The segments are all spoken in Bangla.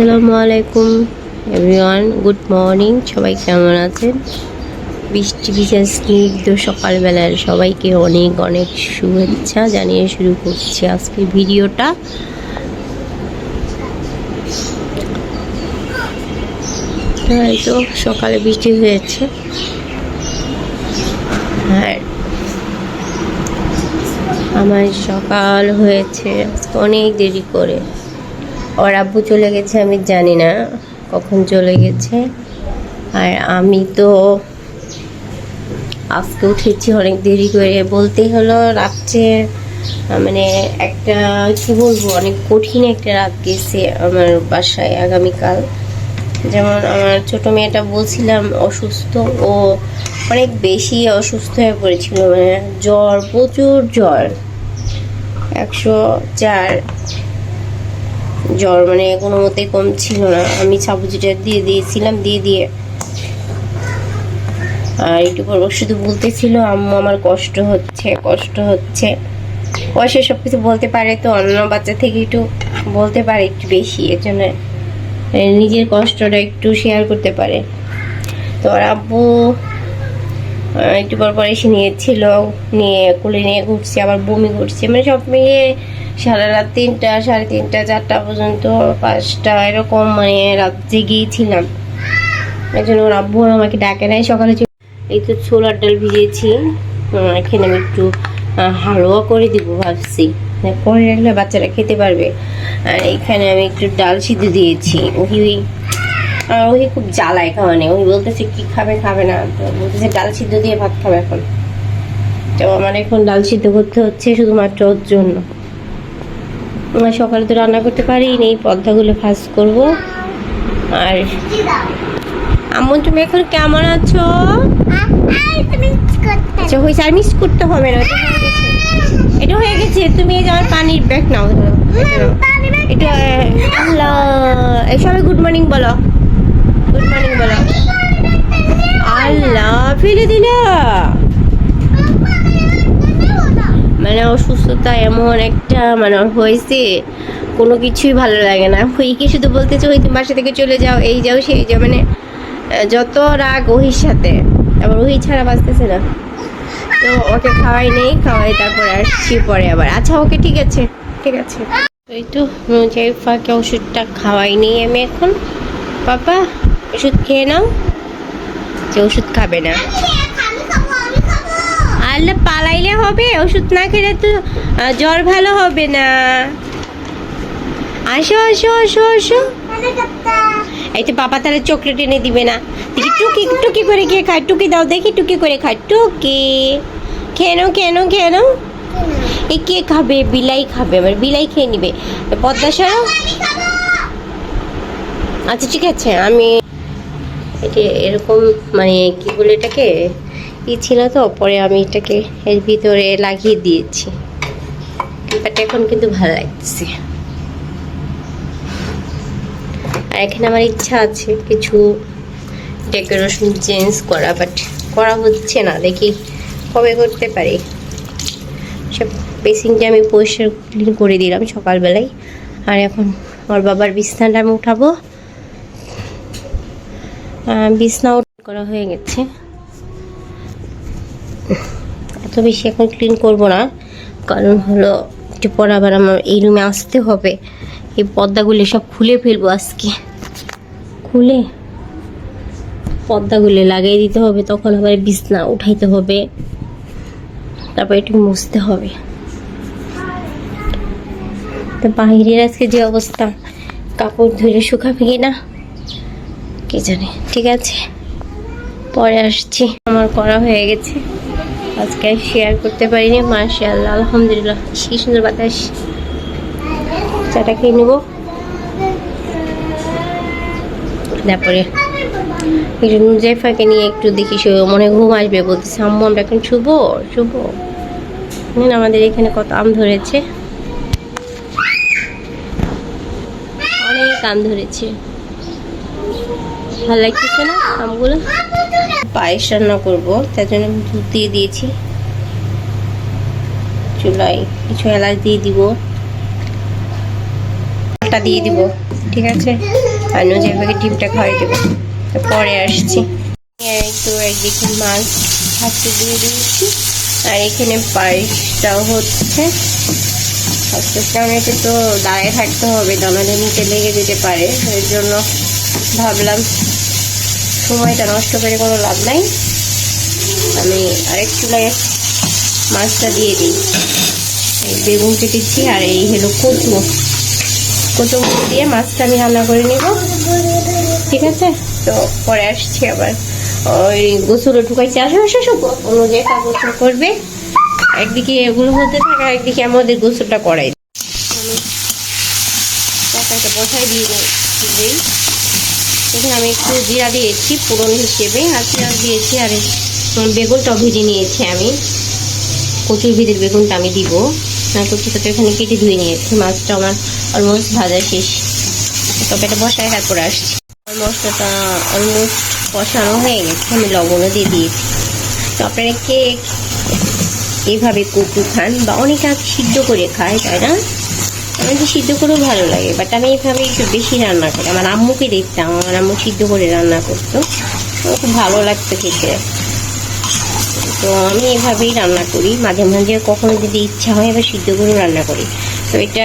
আসসালামু আলাইকুম এভরিওয়ান গুড মর্নিং সবাই কেমন আছেন? বৃষ্টি ভিজা স্নিগ্ধ সকালবেলার সবাইকে অনেক অনেক শুভেচ্ছা জানিয়ে শুরু করছি আজকে ভিডিওটা। তো সকালে বৃষ্টি হয়েছে। আর আমার সকাল হয়েছে অনেক দেরি করে। ওর আব্বু চলে গেছে, আমি জানি না কখন চলে গেছে। আর আমি তো আজকে উঠেছি অনেক দেরি করে। বলতে হলো রাত্রে মানে একটা, কি বলব, অনেক কঠিন একটা রাত গেছে আমার বাসায় আগামীকাল। যেমন আমার ছোট মেয়েটা বলছিলাম, অসুস্থ, ও অনেক বেশি অসুস্থ হয়ে পড়েছিল মানে জ্বর, প্রচুর জ্বর। একশো চার জ্বর মানে কোনো মতেই কম ছিল না। আমি সাবুজিটা দিয়ে দিয়েছিলাম, দিয়ে দিয়ে। আর একটু পর শুধু বলতেছিল, আম্মু, আমার কষ্ট হচ্ছে কষ্ট হচ্ছে। ও সে সব কিছু বলতে পারে তো অন্য বাচ্চা থেকে একটু বলতে পারে একটু বেশি, এর জন্য নিজের কষ্টটা একটু শেয়ার করতে পারে। তো ওর আব্বু একটু পর পর এসে নিয়েছিল, নিয়ে কোলে নিয়ে ঘুরছে, আবার বমি করছে মানে সব মিলিয়ে সারা রাত তিনটা, সাড়ে তিনটা, চারটা পর্যন্ত, পাঁচটা, এরকম মানে রাত জেগেই ছিলাম। এই জন্য ওর আব্বু আমাকে ডাকে নাই। সকালে এই তো ছোলার ডাল ভিজিয়েছি। এখানে আমি একটু হালুয়া করে দিব ভাবছি। মানে করে রাখলে বাচ্চারা খেতে পারবে। আর এখানে আমি একটু ডাল সিদ্ধ দিয়েছি। ওহি আর ওহি খুব জ্বালায় খাওয়ানে। ওহি বলতেছে, কি খাবে খাবে না। তো বলতেছে, ডাল সিদ্ধ দিয়ে ভাত খাবে এখন। তো আমার এখন ডাল সিদ্ধ করতে হচ্ছে শুধুমাত্র ওর জন্য। সকালে তো রান্না করতে পারি এই পদ্মাগুলো ফাঁস করব আর আম্মু, তুমি এখন কেমন আছো হয়েছে আর মিস করতে হবে না এটা হয়ে গেছে। তুমি এই আমার পানির ব্যাগ নাও। এটা। এই সবাই গুড মর্নিং বলো গুড মর্নিং বলো আল্লাহ, ফেলে দিলা মানে অসুস্থতা এমন একটা মানে হয়েছে, কোনো কিছুই ভালো লাগে না। ওইকে শুধু বলতেছে ওই তুমি বাসা থেকে চলে যাও, এই যাও, সেই যাও মানে যত রাগ ওহির সাথে, আবার ওহি ছাড়া বাঁচতেছে না। তো ওকে খাওয়াই নেই, খাওয়াই তারপরে আসছি পরে আবার। আচ্ছা ওকে ঠিক আছে ঠিক আছে। এই তো ফাঁকে ওষুধটা খাওয়াই নেই আমি এখন। পাপা, ওষুধ খেয়ে নাও, যে ওষুধ খাবে না। আল্লাহ পালাইলে হবে, ওষুধ না খেলে তো জ্বর ভালো হবে না। আসো আসো আসো আসো। এই তো বাবা তাহলে চকলেট এনে দিবে না। দেখি টুকি টুকি করে কে খায়, টুকি দাও, দেখি টুকি করে খায়। টুকি। কেন কেন কেন এ কে খাবে? বিলাই খাবে, আমার বিলাই খেয়ে নিবে। পদ্মা সরো। আচ্ছা ঠিক আছে, আমি এটি এরকম মানে কি বলে এটাকে? ই ছিল তো, পরে আমি এটাকে এর ভিতরে লাগিয়ে দিয়েছি। বাট এখন কিন্তু ভালো লাগছে আর এখানে আমার ইচ্ছা আছে কিছু ডেকোরেশন চেঞ্জ করা, বাট করা হচ্ছে না। দেখি কবে করতে পারি। সব বেসিনটা আমি পরিষ্কার ক্লিন করে দিলাম সকালবেলায়। আর এখন ওর বাবার বিছনাটা আমি উঠাবো। বিছনা করা হয়ে গেছে। এত বেশি এখন ক্লিন করব না। কারণ হলো একটু পর আবার আমার এই রুমে আসতে হবে। এই পর্দাগুলো সব খুলে ফেলব আজকে। খুলে? পর্দাগুলো লাগিয়ে দিতে হবে, তখন আবার বিছনা উঠাইতে হবে। তারপর একটু মুছতে হবে। তো বাহিরের আজকে যে অবস্থা, কাপড় ধুলে শুকাবে কি না? কে জানে, ঠিক আছে। পরে আসছি। আমার করা হয়ে গেছে। আজকে শেয়ার করতে পারিনি, মাশাআল্লাহ, আলহামদুলিল্লাহ। কি সুন্দর বাতাস। চাটা খেয়ে নেব। তারপরে একটু নুজাইফাকে নিয়ে একটু দেখি মনে ঘুম আসবে বলতেছে, আম্মু, আমরা এখন শুভ শুভ আমাদের এখানে কত আম ধরেছে। অনেক আম ধরেছে। ভালো লাগতেছে না আমগুলো? পায়েস রান্না করব, তার জন্য দুধ দিয়ে দিয়েছি। চুলায় কিছু এলাচ দিয়ে দিব। ভাতটা দিয়ে দিব, ঠিক আছে? আর নজরবাকে ডিমটা খাওয়াই দেবো। পরে আসছি। তো একদিকে মাছ ভাজতে দিয়ে দিয়েছি। আর এখানে পায়েসটাও হচ্ছে। আস্তে আস্তে তো দাঁড়িয়ে থাকতে হবে দানাটা নিচে লেগে যেতে পারে। এর জন্য ভাবলাম সময়টা নষ্ট করে কোনো লাভ নাই। আমি আরেক চুলায় মাছটা দিয়ে দিই। এই বেগুন কেটেছি আর এই হলো কচু। কচু দিয়ে মাছটা আমি রান্না করে নেব। ঠিক আছে? তো পরে আসছি আবার। ওই গোসলও ঢুকাইছি। আসো আসো সব অনুযায়ী গোসল করবে। একদিকে এগুলো হতে থাকে একদিকে আমাদের গোসলটা করাই আমি বসাই দিয়ে দিই। এখানে আমি একটু জিরা দিয়েছি পুরন হিসেবে, আর পেঁয়াজ দিয়েছি, আর বেগুনটাও ভেজে নিয়েছি আমি। কচুর ভিতরে বেগুনটা আমি দিব। কচুটা এখানে কেটে ধুয়ে নিয়েছি। মাছটা আমার অলমোস্ট ভাজা শেষ। তবে এটা বসায়, তারপরে আসছি। মশলাটা অলমোস্ট কষানো হয়ে গেছে। আমি লবণও দিয়ে দিয়েছি। তো আপনারা কেক এইভাবে কচু খান বা অনেকে সিদ্ধ করে খায়, তাই না? আমাকে সিদ্ধ করেও ভালো লাগে বাট আমি এইভাবে একটু বেশি রান্না করি। আমার আম্মুকে দেখতাম, আমার আম্মু সিদ্ধ করে রান্না করতো। খুব ভালো লাগতো খেতে। তো আমি এভাবেই রান্না করি। মাঝে মাঝে কখনো যদি ইচ্ছা হয় এবার সিদ্ধ করে রান্না করি। তো এটা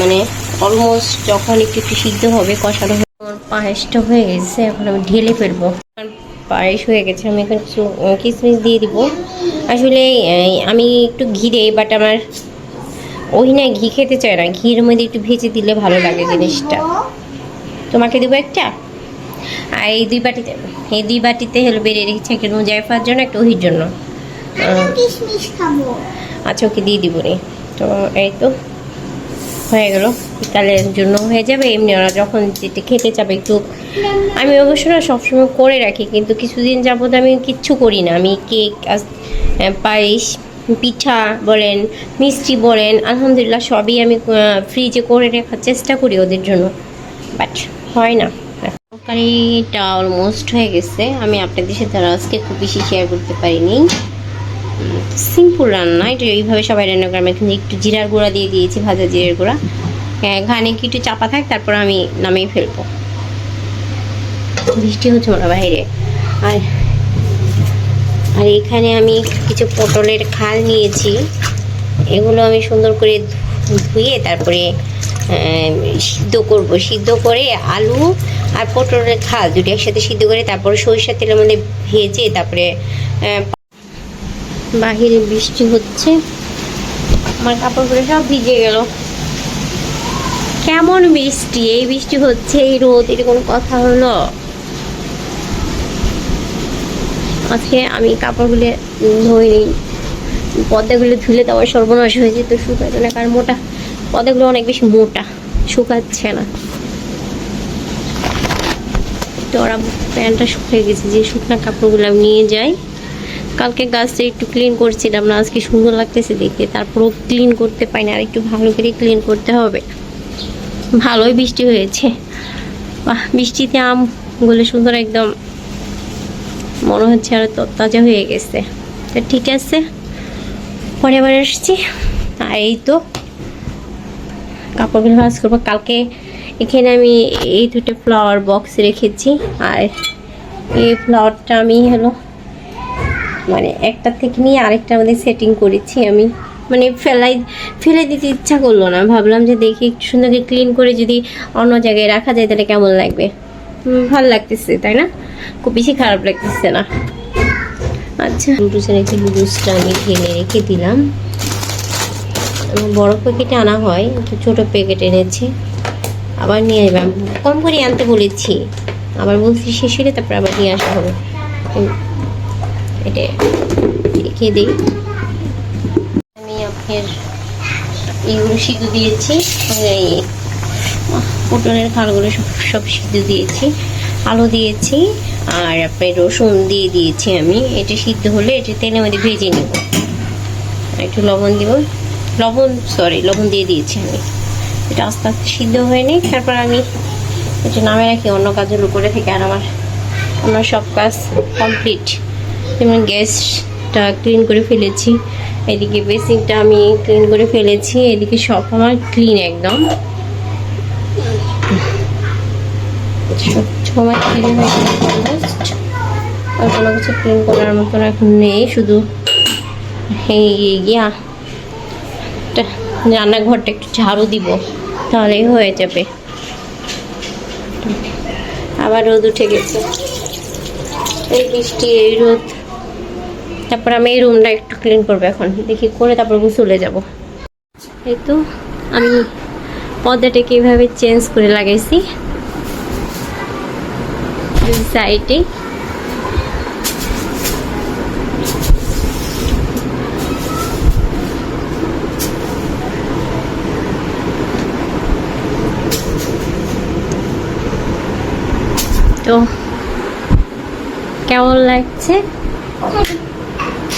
মানে অলমোস্ট যখন একটু একটু সিদ্ধ হবে, কষানো হবে আমার পায়েসটা হয়ে গেছে, এখন আমি ঢেলে ফেলব। আমার পায়েস হয়ে গেছে, আমি এখন কিছু কিশমিশ দিয়ে দিব। আসলে আমি একটু ঘিরে বাট আমার ওই না ঘি খেতে চায় না। ঘির মধ্যে একটু ভেজে দিলে ভালো লাগে জিনিসটা। তোমাকে দেবো একটা? আর এই দুই বাটিতে এই দুই বাটিতে হলো বেড়ে রেখেছি একটা নুজাইফার জন্য একটা ওহির জন্য। আচ্ছা ওকে দিয়ে দিব নি। তো এই তো হয়ে গেল। বিকালের জন্য হয়ে যাবে। এমনি ওরা যখন খেতে চাবে একটু আমি অবশ্য না সবসময় করে রাখি কিন্তু কিছুদিন যাবত আমি কিচ্ছু করি না। আমি কেক পায়েস পিঠা বলেন, মিষ্টি বলেন, আলহামদুলিল্লাহ সবই আমি ফ্রিজে করে রাখার চেষ্টা করি ওদের জন্য। বাট হয় না। তরকারিটা অলমোস্ট হয়ে গেছে। আমি আপনাদের সাথে আজকে খুব বেশি শেয়ার করতে পারিনি। সিম্পল রান্না এটা এইভাবে সবাই রান্না করে, আমি এখানে একটু জিরার গুঁড়া দিয়ে দিয়েছি, ভাজা জিরার গুঁড়া। হ্যাঁ ঘানে কি একটু চাপা থাক, তারপর আমি নামিয়ে ফেলব। বৃষ্টি হচ্ছে ওরা বাইরে। আর আর এখানে আমি কিছু পটলের খাল নিয়েছি। এগুলো আমি সুন্দর করে ধুয়ে তারপরে সিদ্ধ করব। সিদ্ধ করে আলু আর পটলের খাল দুটো একসাথে সিদ্ধ করে তারপরে সরিষার তেলের মধ্যে ভেজে তারপরে বাহিরে বৃষ্টি হচ্ছে। আমার কাপড়গুলো সব ভিজে গেল। কেমন বৃষ্টি? এই বৃষ্টি হচ্ছে, এই রোদ এটা কোনো কথা হলো। আজকে আমি কাপড়গুলো ধুয়ে নিই পর্দাগুলো ধুলে তো আবার সর্বনাশ হয়ে যেত শুকাতো না, কারণ মোটা, পর্দাগুলো অনেক বেশি মোটা, শুকাচ্ছে না। তো ওরা প্যান্টটা শুকিয়ে গেছে, যে শুকনা কাপড়গুলো আমি নিয়ে যাই। কালকে গাছটা একটু ক্লিন করছিলাম না, আজকে সুন্দর লাগতেছে দেখতে, তারপরও ক্লিন করতে পাই না আর একটু ভালো করে ক্লিন করতে হবে। ভালোই বৃষ্টি হয়েছে। বৃষ্টিতে আমগুলো সুন্দর একদম মনে হচ্ছে আর তাজা হয়ে গেছে। তো ঠিক আছে, পরে আবার আসছি। আর এই তো কাপড়গুলো ভাজ করব। কালকে এখানে আমি এই দুটো ফ্লাওয়ার বক্স রেখেছি। আর এই ফ্লাওয়ারটা আমি হলো মানে একটা থেকে নিয়ে আরেকটা আমাদের সেটিং করেছি আমি। মানে ফেলাই, ফেলে দিতে ইচ্ছা করল না। ভাবলাম যে দেখি একটু সুন্দরকে ক্লিন করে যদি অন্য জায়গায় রাখা যায় তাহলে কেমন লাগবে? ভালো লাগতেছে, তাই না? খুব বেশি খারাপ লাগতেছে না। আচ্ছা। নুডলসের একটু নুডলসটা আমি ঢেলে রেখে দিলাম। বড় প্যাকেটে আনা হয়, একটু ছোটো প্যাকেট এনেছি। আবার নিয়ে আসবে কম করে আনতে বলেছি। আবার বলছি শেষ হলে তারপর আবার নিয়ে আসা হবে। এটা রেখে দিই। আমি আপনার এইগুলো সিদ্ধ দিয়েছি। পটলের খালগুলো সব সব সিদ্ধ দিয়েছি, আলু দিয়েছি, আর আপনার রসুন দিয়ে দিয়েছি আমি। এটা সিদ্ধ হলে এটা তেলের মধ্যে ভেজে নেব। একটু লবণ দিব। লবণ সরি লবণ দিয়ে দিয়েছি আমি। এটা আস্তে আস্তে সিদ্ধ হয়ে নেই তারপর আমি এটা নামে রাখি। অন্য কাজের উপরে থেকে আর আমার অন্য সব কাজ কমপ্লিট যেমন গ্যাসটা ক্লিন করে ফেলেছি। এদিকে বেসিনটা আমি ক্লিন করে ফেলেছি। এদিকে সব আমার ক্লিন একদম। সময় ক্লিন হয়ে গেছে আর কোনো কিছু ক্লিন করার মতন এখন নেই, শুধু একটা রান্নাঘরটা একটু ঝাড়ু দিব, তাহলেই হয়ে যাবে। আবার রোদ উঠে গেছে। এই বৃষ্টি, এই রোদ। তারপর আমি এই রুমটা একটু ক্লিন করব এখন। দেখি করে তারপর চলে যাব। এই তো, আমি পর্দাটাকে এইভাবে চেঞ্জ করে লাগাইছি। দুই তো কেমন লাগছে?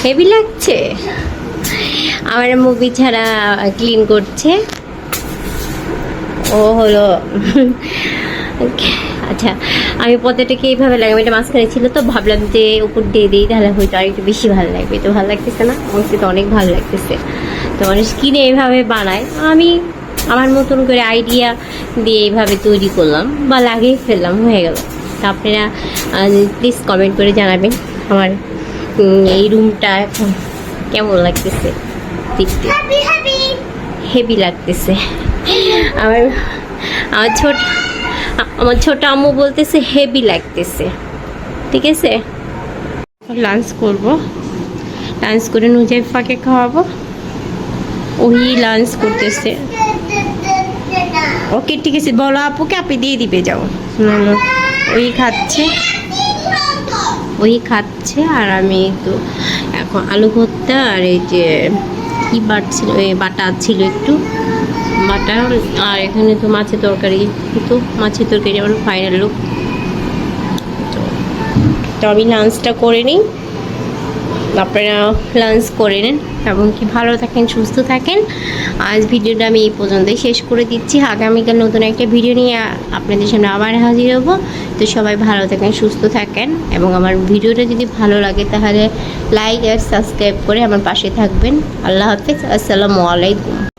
হেভি লাগছে? আমার মুভি ছাড়া ক্লিন করছে। ও হলো আচ্ছা আমি পদ্মাটাকে এইভাবে লাগাম এটা মাঝখানে ছিল তো ভাবলাম যে উপর দিয়ে দিই তাহলে হয়তো আর একটু বেশি ভালো লাগবে। তো ভালো লাগতেছে না? আমার তো অনেক ভালো লাগতেছে। তো মানুষ কিনে এইভাবে বানায়। আমি আমার মতন করে আইডিয়া দিয়ে এইভাবে তৈরি করলাম বা লাগিয়ে ফেললাম হয়ে গেল। তা আপনারা প্লিজ কমেন্ট করে জানাবেন আমার এই রুমটা এখন কেমন লাগতেছে দেখতে। হেভি লাগতেছে। আমার আমার ছোট আমার ছোট আম্মু বলতেছে হেভি লাগতেছে। ঠিক আছে? লাঞ্চ করব। লাঞ্চ করে নুজাইফাকে খাওয়াবো। ওই লাঞ্চ করতেছে। ওকে, ঠিক আছে, বলো আপুকে, আপনি দিয়ে দিবে, যাও। ওই খাচ্ছে। ওই খাচ্ছে, আর আমি একটু এখন আলু ভর্তা আর এই যে কি বাট ছিল বাটা ছিল একটু। বাটা আর এখানে তো মাছের তরকারি তো মাছের তরকারি আমার ফাইনাল লুক তো আমি লাঞ্চটা করে নিই। আপনারা লাঞ্চ করে নেন। এবং কি ভালো থাকেন, সুস্থ থাকেন। আজ ভিডিওটা আমি এই পর্যন্তই শেষ করে দিচ্ছি। আগামীকাল নতুন একটা ভিডিও নিয়ে আপনাদের সামনে আবার হাজির হব। তো সবাই ভালো থাকেন, সুস্থ থাকেন। এবং আমার ভিডিওটা যদি ভালো লাগে, তাহলে লাইক আর সাবস্ক্রাইব করে আমার পাশে থাকবেন। আল্লাহ হাফিজ। আসসালামু আলাইকুম।